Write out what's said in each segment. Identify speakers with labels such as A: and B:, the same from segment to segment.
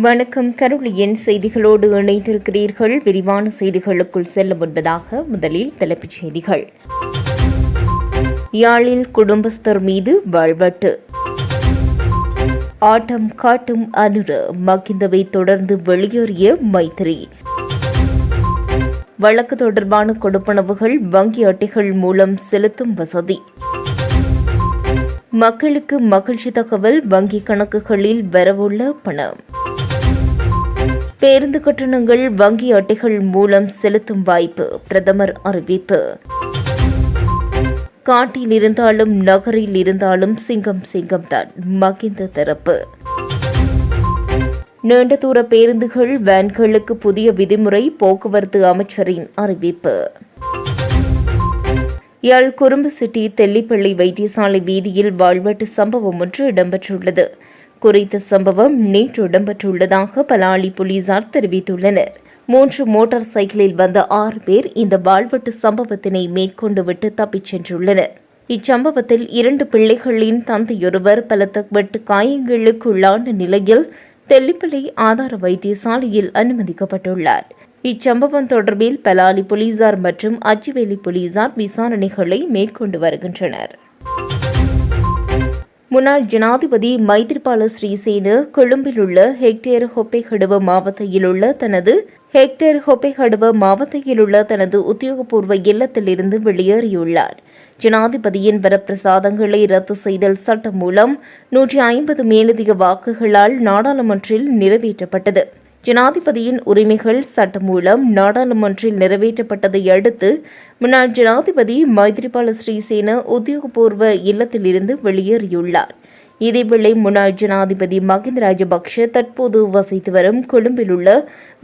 A: வணக்கம். கருளியின் செய்திகளோடு இணைந்திருக்கிறீர்கள். விரிவான செய்திகளுக்குள் செல்ல முன்பதாக முதலில் தலைப்புச் செய்திகள். யாழில் குடும்பஸ்தர் மீது வாழ்வட்டு ஆட்டம் காட்டும் அனுர மகிந்தவை தொடர்ந்து வெளியேறிய மைத்திரி. வழக்கு தொடர்பான கொடுப்பனவுகள் வங்கி அட்டைகள் மூலம் செலுத்தும் வசதி. மக்களுக்கு மகிழ்ச்சி தகவல் வங்கி கணக்குகளில் வரவுள்ள பணம். பேருந்து கட்டணங்கள் வங்கி அட்டைகள் மூலம் செலுத்தும் வாய்ப்பு பிரதமர் அறிவிப்பு. காட்டில் இருந்தாலும் நகரில் இருந்தாலும் சிங்கம் சிங்கம்தான் மகிந்த தரப்பு நீண்ட தூர பேருந்துகள் வேன்களுக்கு புதிய விதிமுறை போக்குவரத்து அமைச்சரின் அறிவிப்பு. யாழ் குறும்பு சிட்டி தெல்லிப்பள்ளி வைத்தியசாலை வீதியில் வாழ்வெட்டு சம்பவம் ஒன்று இடம்பெற்றுள்ளது. குறித்த சம்பவம் நேற்று இடம்பெற்றுள்ளதாக பலாலி போலீசார் தெரிவித்துள்ளனர். மூன்று மோட்டார் சைக்கிளில் வந்த ஆறு பேர் இந்த வாழ்வெட்டு சம்பவத்தினை மேற்கொண்டு விட்டு தப்பிச் சென்றுள்ளனர். இச்சம்பவத்தில் இரண்டு பிள்ளைகளின் தந்தையொருவர் பலத்த வெட்டு காயங்களுக்குள்ளான நிலையில் தெல்லிப்பள்ளி ஆதார வைத்தியசாலையில் அனுமதிக்கப்பட்டுள்ளார். இச்சம்பவம் தொடர்பில் பலாலி போலீசார் மற்றும் அச்சிவேலி போலீசார் விசாரணைகளை மேற்கொண்டு வருகின்றனர். முன்னாள் ஜனாதிபதி மைத்ரிபால ஸ்ரீசேன கொழும்பில் உள்ள ஹெக்டேர் ஹொப்பைஹடுவ மாவட்டத்தில் உள்ள தனது ஹெக்டேர் ஹொப்பைஹடுவ மாவட்டத்தில் உள்ள தனது உத்தியோகபூர்வ இல்லத்திலிருந்து வெளியேறியுள்ளார். ஜனாதிபதியின் வரப்பிரசாதங்களை ரத்து செய்தல் சட்டம் மூலம் நூற்றி ஐம்பது மேலதிக வாக்குகளால் நாடாளுமன்றில் நிறைவேற்றப்பட்டது. ஜனாதிபதியின் உரிமைகள் சட்டமூலம் நாடாளுமன்றில் நிறைவேற்றப்பட்டதை அடுத்து முன்னாள் ஜனாதிபதி மைத்ரிபால ஸ்ரீசேன உத்தியோகபூர்வ இல்லத்திலிருந்து வெளியேறியுள்ளார். இதேவேளை முன்னாள் ஜனாதிபதி மகிந்த ராஜபக்ஷ தற்போது வசித்து வரும் கொழும்பில் உள்ள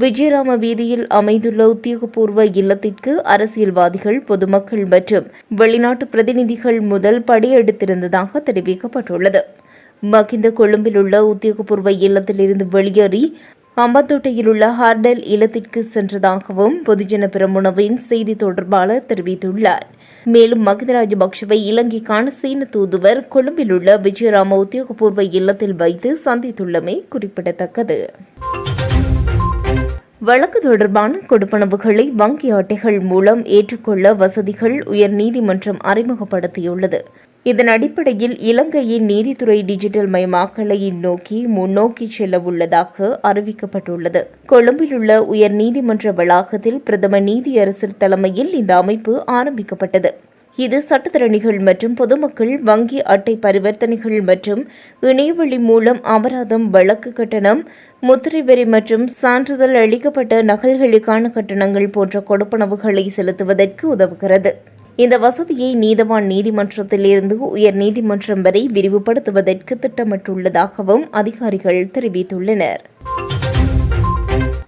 A: விஜயராம வீதியில் அமைந்துள்ள உத்தியோகபூர்வ இல்லத்திற்கு அரசியல்வாதிகள் பொதுமக்கள் மற்றும் வெளிநாட்டு பிரதிநிதிகள் முதல் படியெடுத்திருந்ததாக தெரிவிக்கப்பட்டுள்ளது. மகிந்த கொழும்பில் உள்ள உத்தியோகபூர்வ இல்லத்திலிருந்து வெளியேறி அம்பத்தோட்டையில் உள்ள ஹார்டல் இல்லத்திற்கு சென்றதாகவும் பொதுஜன பிரமுனவின் செய்தி தொடர்பாளர் தெரிவித்துள்ளார். மேலும் மகிந்த ராஜபக்சவை இலங்கைக்கான சீன தூதுவர் கொழும்பில் உள்ள விஜயராம உத்தியோகபூர்வ இல்லத்தில் வைத்து சந்தித்துள்ளமை குறிப்பிடத்தக்கது. வழக்கு தொடர்பான கொடுப்பனவுகளை வங்கி அட்டைகள் மூலம் ஏற்றுக்கொள்ள வசதிகள் உயர்நீதிமன்றம் அறிமுகப்படுத்தியுள்ளது. இதன் அடிப்படையில் இலங்கையின் நீதித்துறை டிஜிட்டல் மயமாக்கலை நோக்கி முன்னோக்கி செல்ல உள்ளதாக அறிவிக்கப்பட்டுள்ளது. கொழும்பிலுள்ள உயர்நீதிமன்ற வளாகத்தில் பிரதம நீதியரசர் தலைமையில் இந்த அமைப்பு ஆரம்பிக்கப்பட்டது. இது சட்டத்தரணிகள் மற்றும் பொதுமக்கள் வங்கி அட்டை பரிவர்த்தனைகள் மற்றும் இணையவழி மூலம் அபராதம் வழக்கு கட்டணம் முத்திரை வரி மற்றும் சான்றிதழ் அளிக்கப்பட்ட நகல்களுக்கான கட்டணங்கள் போன்ற கொடுப்பனவுகளை செலுத்துவதற்கு உதவுகிறது. இந்த வசதியை நீதவான் நீதிமன்றத்திலிருந்து உயர் நீதிமன்றம் வரை விரிவுபடுத்துவதற்கு திட்டமிட்டுள்ளதாகவும் அதிகாரிகள் தெரிவித்துள்ளனர்.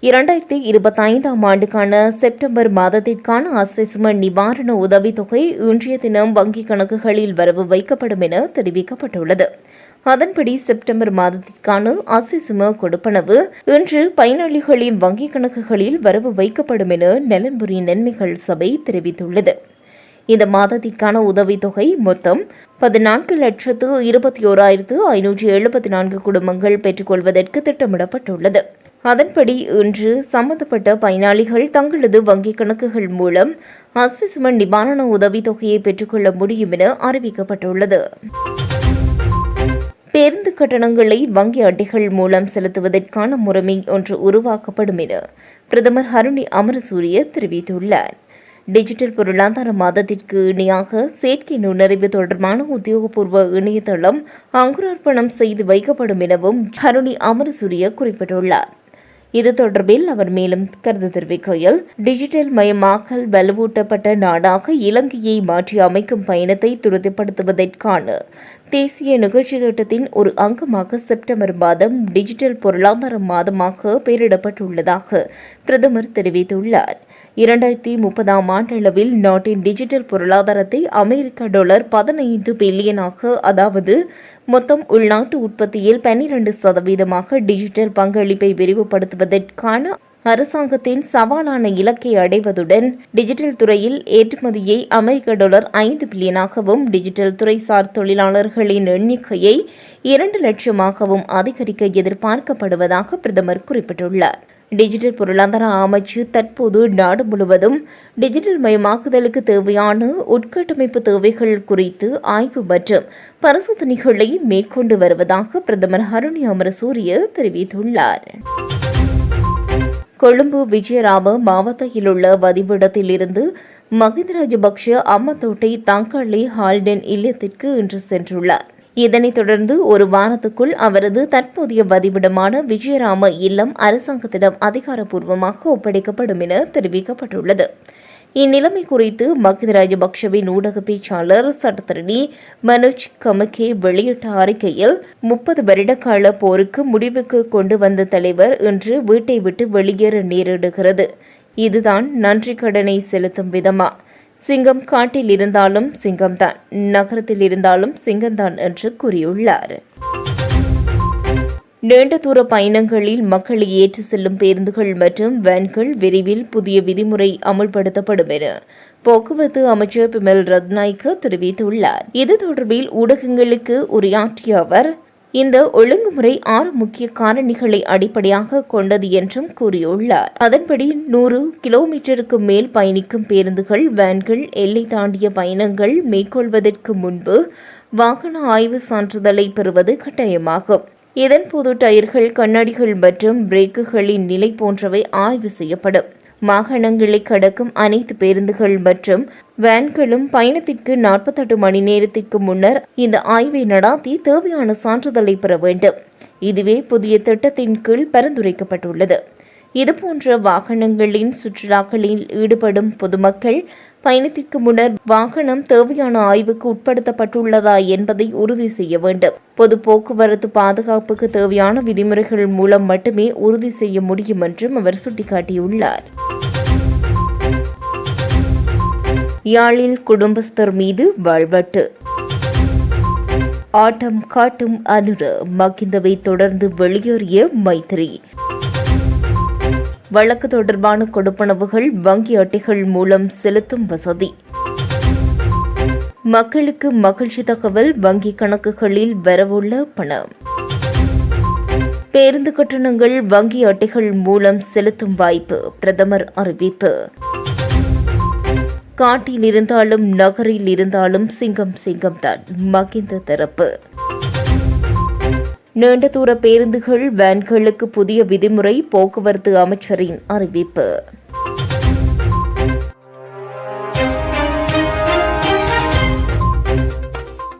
A: இரண்டாயிரத்தி இருபத்தைந்தாம் ஆண்டுக்கான செப்டம்பர் மாதத்திற்கான ஆஸ்வசிம நிவாரண உதவித்தொகை இன்றைய தினம் வங்கிக் கணக்குகளில் வரவு வைக்கப்படும் என தெரிவிக்கப்பட்டுள்ளது. அதன்படி செப்டம்பர் மாதத்திற்கான ஆஸ்வசிம கொடுப்பனவு இன்று பயனாளிகளின் வங்கிக் கணக்குகளில் வரவு வைக்கப்படும் என நலன்புரி நன்மைகள் சபை தெரிவித்துள்ளது. இந்த மாதத்திற்கான உதவித்தொகை மொத்தம் பதினான்கு லட்சத்து இருபத்தி ஓராயிரத்து ஐநூற்றி எழுபத்தி நான்கு குடும்பங்கள் பெற்றுக்கொள்வதற்கு திட்டமிடப்பட்டுள்ளது. அதன்படி இன்று சம்பந்தப்பட்ட பயனாளிகள் தங்களது வங்கிக் கணக்குகள் மூலம் அஸ்விசுமன் நிவாரண உதவித்தொகையை பெற்றுக்கொள்ள முடியும் என அறிவிக்கப்பட்டுள்ளது. பேருந்து கட்டணங்களை வங்கி அட்டைகள் மூலம் செலுத்துவதற்கான முறைமை ஒன்று உருவாக்கப்படும் என பிரதமர் ஹருணி அமரசூரிய தெரிவித்துள்ளார். டிஜிட்டல் பொருளாதார மாதத்திற்கு இணையாக செயற்கை நுண்ணறிவு தொடர்பான உத்தியோகபூர்வ இணையதளம் அங்குரார்ப்பணம் செய்து வைக்கப்படும் எனவும் ஹருணி அமரசூரிய குறிப்பிட்டுள்ளார். இது தொடர்பில் அவர் மேலும் கருத்து தெரிவிக்கையில் டிஜிட்டல் மயமாக்கல் வலுவூட்டப்பட்ட நாடாக இலங்கையை மாற்றி அமைக்கும் பயணத்தை துரிதப்படுத்துவதற்கான தேசிய நிகழ்ச்சி திட்டத்தின் ஒரு அங்கமாக செப்டம்பர் மாதம் டிஜிட்டல் பொருளாதார மாதமாக பெயரிடப்பட்டுள்ளதாக பிரதமர் தெரிவித்துள்ளார். இரண்டாயிரத்தி முப்பதாம் ஆண்டளவில் நாட்டின் டிஜிட்டல் பொருளாதாரத்தை அமெரிக்க டாலர் பதினைந்து பில்லியனாக அதாவது மொத்தம் உள்நாட்டு உற்பத்தியில் பன்னிரண்டு சதவீதமாக டிஜிட்டல் பங்களிப்பை விரிவுபடுத்துவதற்கான அரசாங்கத்தின் சவாலான இலக்கை அடைவதுடன் டிஜிட்டல் துறையில் ஏற்றுமதியை அமெரிக்க டாலர் ஐந்து பில்லியனாகவும் டிஜிட்டல் துறைசார் தொழிலாளர்களின் எண்ணிக்கையை இரண்டு லட்சமாகவும் அதிகரிக்க எதிர்பார்க்கப்படுவதாக பிரதமர் குறிப்பிட்டுள்ளார். டிஜிட்டல் பொருளாதார அமைச்சு தற்போது நாடு முழுவதும் டிஜிட்டல் மயமாக்குதலுக்கு தேவையான உட்கட்டமைப்பு தேவைகள் குறித்து ஆய்வு மற்றும் பரிசோதனைகளை மேற்கொண்டு வருவதாக பிரதமர் ஹருணி அமரசூரிய தெரிவித்துள்ளார். கொழும்பு விஜயராம மாவட்டத்தில் உள்ள வதிவிடத்திலிருந்து மகிந்த ராஜபக்ஷ அம்மத்தோட்டை தங்காளி ஹால்டன் இல்லத்திற்கு இன்று சென்றுள்ளார். இதனைத் தொடர்ந்து ஒரு வாரத்துக்குள் அவரது தற்போதைய வதிவிடமான விஜயராம இல்லம் அரசாங்கத்திடம் அதிகாரப்பூர்வமாக ஒப்படைக்கப்படும் என தெரிவிக்கப்பட்டுள்ளது. இந்நிலைமை குறித்து மகிந்த ராஜபக்ஷவின் ஊடக பேச்சாளர் சட்டத்தரணி மனோஜ் கமகே வெளியிட்ட அறிக்கையில் முப்பது வருடகால போருக்கு முடிவுக்கு கொண்டு வந்த தலைவர் இன்று வீட்டை விட்டு வெளியேற நேரிடுகிறது. இதுதான் நன்றி கடனை செலுத்தும் விதமா? சிங்கம் காட்டில் இருந்தாலும் சிங்கம்தான் நகரத்தில் இருந்தாலும் சிங்கம்தான் என்று கூறியுள்ளார். நீண்ட தூர பயணங்களில் மக்களை ஏற்றி செல்லும் பேருந்துகள் மற்றும் வேன்கள் விரைவில் புதிய விதிமுறை அமல்படுத்தப்படும் என போக்குவரத்து அமைச்சர் பிமல் ரத்நாய்க்கு தெரிவித்துள்ளார். இது தொடர்பில் ஊடகங்களுக்கு உரையாற்றிய அவர் இந்த ஒழுங்குமுறை ஆறு முக்கிய காரணிகளை அடிப்படையாக கொண்டது என்றும் கூறியுள்ளார். அதன்படி நூறு கிலோமீட்டருக்கு மேல் பயணிக்கும் பேருந்துகள் வேன்கள் எல்லை தாண்டிய பயணங்கள் மேற்கொள்வதற்கு முன்பு வாகன ஆய்வு சான்றிதழை பெறுவது கட்டாயமாகும். இதன்போது டயர்கள் கண்ணாடிகள் மற்றும் பிரேக்குகளின் நிலை போன்றவை ஆய்வு செய்யப்படும். மாகாணங்களை கடக்கும் அனைத்து பேருந்துகள் மற்றும் வேன்களும் பயணத்திற்கு நாற்பத்தெட்டு மணி நேரத்திற்கு முன்னர் இந்த ஆய்வை நடாத்தி தேவையான சான்றிதழை பெற வேண்டும். இதுவே புதிய திட்டத்தின் கீழ் பரிந்துரைக்கப்பட்டுள்ளது. இதுபோன்ற வாகனங்களின் சுற்றுலாக்களில் ஈடுபடும் பொதுமக்கள் பயணத்திற்கு முன்னர் வாகனம் தேவையான ஆய்வுக்கு உட்படுத்தப்பட்டுள்ளதா என்பதை உறுதி செய்ய வேண்டும். பொது போக்குவரத்து பாதுகாப்புக்கு தேவையான விதிமுறைகள் மூலம் மட்டுமே உறுதி செய்ய முடியும் என்றும் அவர் சுட்டிக்காட்டியுள்ளார். யாழில் குடும்பஸ்தர் மீது வாழ்வட்டு. ஆட்டம் காட்டும் அனுர மகிந்தவை தொடர்ந்து வெளியேறிய மைத்திரி. வழக்கு தொடர்பான கொடுப்பனவுகள் வங்கி அட்டைகள் மூலம் செலுத்தும் வசதி. மக்களுக்கு மகிழ்ச்சி தகவல் வங்கி கணக்குகளில் வரவுள்ள பணம். பேருந்து கட்டணங்கள் வங்கி அட்டைகள் மூலம் செலுத்தும் வாய்ப்பு பிரதமர் அறிவிப்பு. காட்டில் இருந்தாலும் நகரில் இருந்தாலும் சிங்கம் சிங்கம் தான் மகிந்த தரப்பு. நீண்ட தூர பேருந்துகள் வேன்களுக்கு புதிய விதிமுறை போக்குவரத்து அமைச்சரின் அறிவிப்பு.